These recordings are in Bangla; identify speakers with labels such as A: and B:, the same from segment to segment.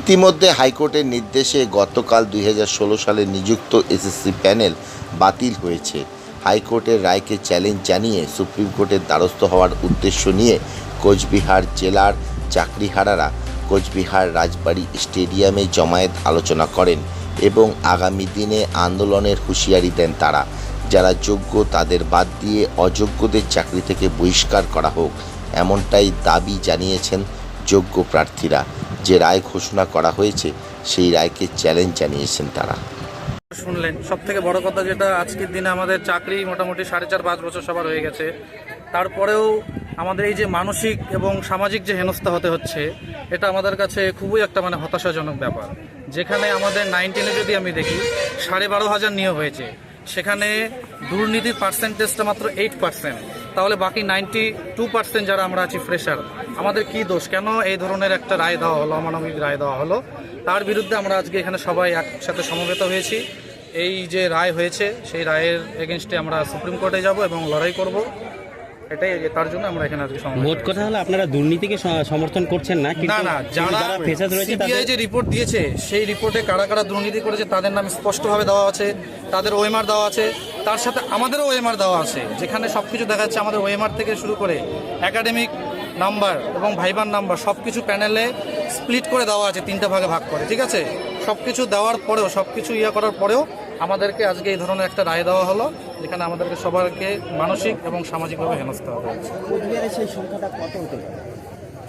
A: ইতিমধ্যে হাইকোর্টের নির্দেশে গতকাল দুই হাজার ষোলো সালে নিযুক্ত এসএসসি প্যানেল বাতিল হয়েছে। হাইকোর্টের রায়কে চ্যালেঞ্জ জানিয়ে সুপ্রিম কোর্টের দ্বারস্থ হওয়ার উদ্দেশ্য নিয়ে কোচবিহার জেলার চাকরিহারারা কোচবিহার রাজবাড়ি স্টেডিয়ামে জমায়েত আলোচনা করেন এবং আগামী দিনে আন্দোলনের হুঁশিয়ারি দেন তারা। যারা যোগ্য তাদের বাদ দিয়ে অযোগ্যদের চাকরি থেকে বহিষ্কার করা হোক, এমনটাই দাবি জানিয়েছেন যোগ্য প্রার্থীরা। যে রায় ঘোষণা করা হয়েছে, সেই রায়কে চ্যালেঞ্জ জানিয়েছেন তারা।
B: শুনলেন সব থেকে বড় কথা যেটা, আজকের দিনে আমাদের চাকরি মোটামুটি সাড়ে চার, পাঁচ বছর সবার হয়ে গেছে। তারপরেও আমাদের এই যে মানসিক এবং সামাজিক যে হেনস্থা হতে হচ্ছে, এটা আমাদের কাছে খুবই একটা মানে হতাশাজনক ব্যাপার। যেখানে আমাদের নাইনটিনে যদি আমি দেখি, সাড়ে বারো হাজার নিয়োগ হয়েছে। সেখানে দুর্নীতির পার্সেন্টেজটা মাত্র এইট পার্সেন্ট তাহলে বাকি নাইনটি টু পার্সেন্ট যারা আমরা আছি ফ্রেশার আমাদের কি দোষ? কেন এই ধরনের একটা রায় দেওয়া হলো অমানবিক রায় দেওয়া হলো? তার বিরুদ্ধে আমরা আজকে এখানে সবাই একসাথে সমবেত হয়েছি। এই যে রায় হয়েছে সেই রায়ের এগেনস্টে আমরা সুপ্রিম কোর্টে যাব এবং লড়াই করব। এটাই তার জন্য আমরা এখানে আজকে
C: মোট কথা হলো আপনারা দুর্নীতিকে সমর্থন করছেন না
B: না না যারা
C: ফেসাদ রয়েছে
B: সিবিআই যে রিপোর্ট দিয়েছে সেই রিপোর্টে কারা কারা দুর্নীতি করেছে তাদের নাম স্পষ্টভাবে দেওয়া আছে তাদের ওএমআর দেওয়া আছে। তার সাথে আমাদেরও ওএমআর দেওয়া আছে, যেখানে সব কিছু দেখা যাচ্ছে আমাদের ওএমআর থেকে শুরু করে একাডেমিক নাম্বার এবং ভাইবার নাম্বার সব কিছু প্যানেলে স্প্লিট করে দেওয়া আছে, তিনটা ভাগে ভাগ করে, ঠিক আছে? সব কিছু দেওয়ার পরেও সব কিছু ইয়ে করার পরেও আমাদেরকে আজকে এই ধরনের একটা রায় দেওয়া হলো, যেখানে আমাদেরকে সবাইকে মানসিক এবং সামাজিকভাবে হেনস্থা হতে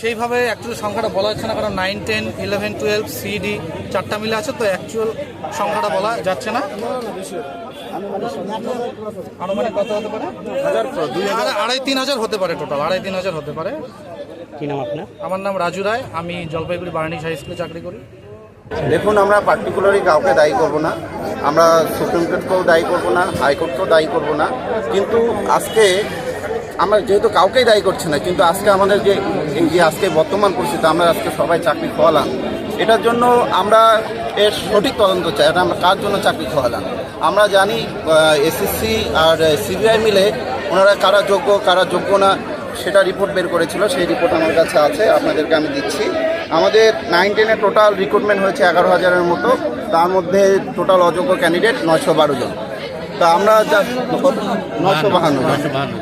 B: সেইভাবে অ্যাকচুয়ালি সংখ্যাটা বলা যাচ্ছে না কারণ nine ten eleven twelve CD চারটা মিলে আছে তো অ্যাকচুয়াল সংখ্যাটা বলা যাচ্ছে না। আনুমানিক কত হতে পারে? আড়াই- আড়াই তিন হাজার হতে পারে টোটাল আড়াই তিন হাজার হতে পারে।
C: কি নাম আপনার?
B: আমার নাম রাজু রায় আমি জলপাইগুড়ি বারানিশ হাই স্কুলে চাকরি করি।
D: দেখুন আমরা পার্টিকুলারলি কাউকে দায়ী করব না। আমরা সুপ্রিম কোর্টকেও দায়ী করব না হাইকোর্টকেও দায়ী করব না। কিন্তু আজকে আমরা যেহেতু কাউকেই দায়ী করছি না, কিন্তু আজকে আমাদের যে যে আজকে বর্তমান পরিস্থিতি, আমরা আজকে সবাই চাকরি খোয়ালাম। এটার জন্য আমরা এর সঠিক তদন্ত চাই, এটা আমরা কার জন্য চাকরি খোয়ালাম? আমরা জানি এসএসসি আর সিবিআই মিলে ওনারা কারা যোগ্য কারা যোগ্য না, সেটা রিপোর্ট বের করেছিল, সেই রিপোর্ট আমার কাছে আছে, আপনাদেরকে আমি দিচ্ছি। আমাদের নাইন টেনে টোটাল রিক্রুটমেন্ট হয়েছে এগারো হাজারের মতো, তার মধ্যে টোটাল অযোগ্য ক্যান্ডিডেট নয়শো বারো জন। তা আমরা বাহান্ন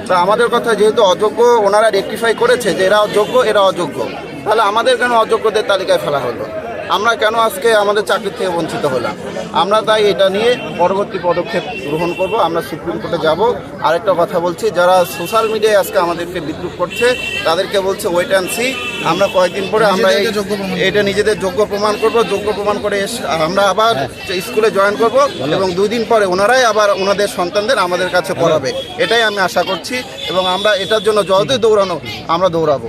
D: তা আমাদের কথা যেহেতু অযোগ্য ওনারা রেকটিফাই করেছে যে এরা অযোগ্য এরা অযোগ্য। তাহলে আমাদের কেন অযোগ্যদের তালিকায় ফেলা হলো? আমরা কেন আজকে আমাদের চাকরি থেকে বঞ্চিত হলাম? আমরা তাই এটা নিয়ে পরবর্তী পদক্ষেপ গ্রহণ করব। আমরা সুপ্রিম কোর্টে যাব। আরেকটা কথা বলছি যারা সোশ্যাল মিডিয়ায় আজকে আমাদেরকে বিদ্রুপ করছে তাদেরকে বলছে ওয়েট অ্যান্ড সি আমরা কয়েকদিন পরে আমরা এটা নিজেদের যোগ্য প্রমাণ করব। যোগ্য প্রমাণ করে এস- আমরা আবার স্কুলে জয়েন করব এবং দুই দিন পরে ওনারাই আবার ওনাদের সন্তানদের আমাদের কাছে পড়াবে। এটাই আমি আশা করছি এবং আমরা এটার জন্য যতই দৌড়ানো আমরা দৌড়াবো।